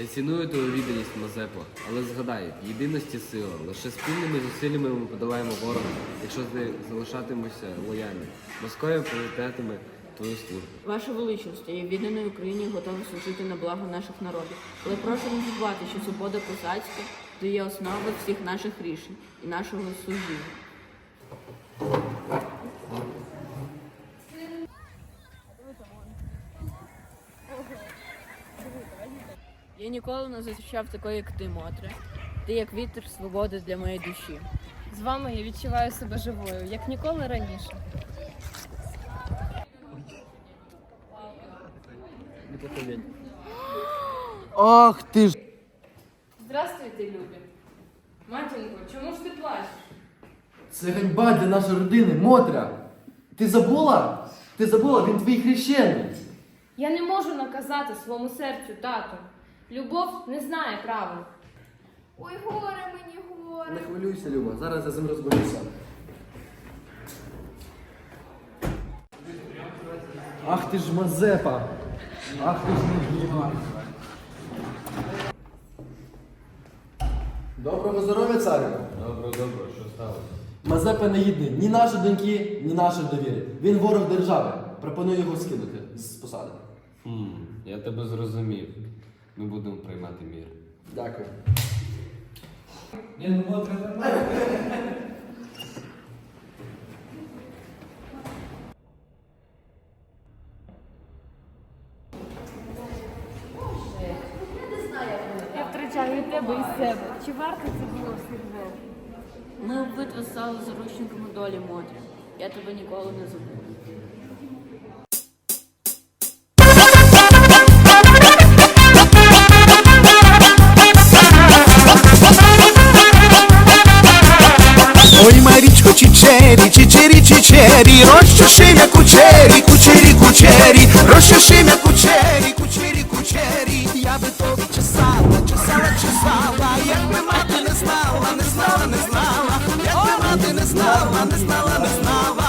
Я ціную твою відданість Мазепо, але згадай, єдиності сила. Лише спільними зусиллями ми подолаємо ворога, якщо ти залишатимешся лояльним. Москва пріоритетиме твою службу. Ваше величність, я відданої Україні готова служити на благо наших народів. Але прошу не забувати, що свобода козацька то є основа всіх наших рішень і нашого служіння. Я ніколи не зустрічав такої, як ти, Мотре. Ти як вітер свободи для моєї душі. З вами я відчуваю себе живою, як ніколи раніше. Ах ти ж. Здравствуйте, любі. Матінко, чому ж ти плачеш? Це ганьба для нашої родини, Мотря. Ти забула? Ти забула, він твій хрещений. Я не можу наказати своєму серцю, тату. Любов не знає правил. Ой, горе мені, горе. Не хвилюйся, Люба, зараз я з ним розберуся. Ах ти ж Мазепа! Ах ти ж Мазепа! Доброго здоров'я, царю! Добре, добре, що сталося? Мазепа не гідний ні нашої доньки, ні нашої довіри. Він ворог держави. Пропоную його скинути з посади. Хм, я тебе зрозумів. Ми будемо приймати мір. Дякую. Я втрачаю і тебе і себе. Чи варто це було все одно? Ми обидва стали заручниками долі Мотря. Я тебе ніколи не забуду. Марічко, чичері, чичері, чичері, розчешимя кучері, кучері, кучері, розчешимя кучері, кучері, кучері, я би тобі чесала, чесала, чесала, як би мати не знала, не знала, не знала, як би мати не знала, не знала, не знала.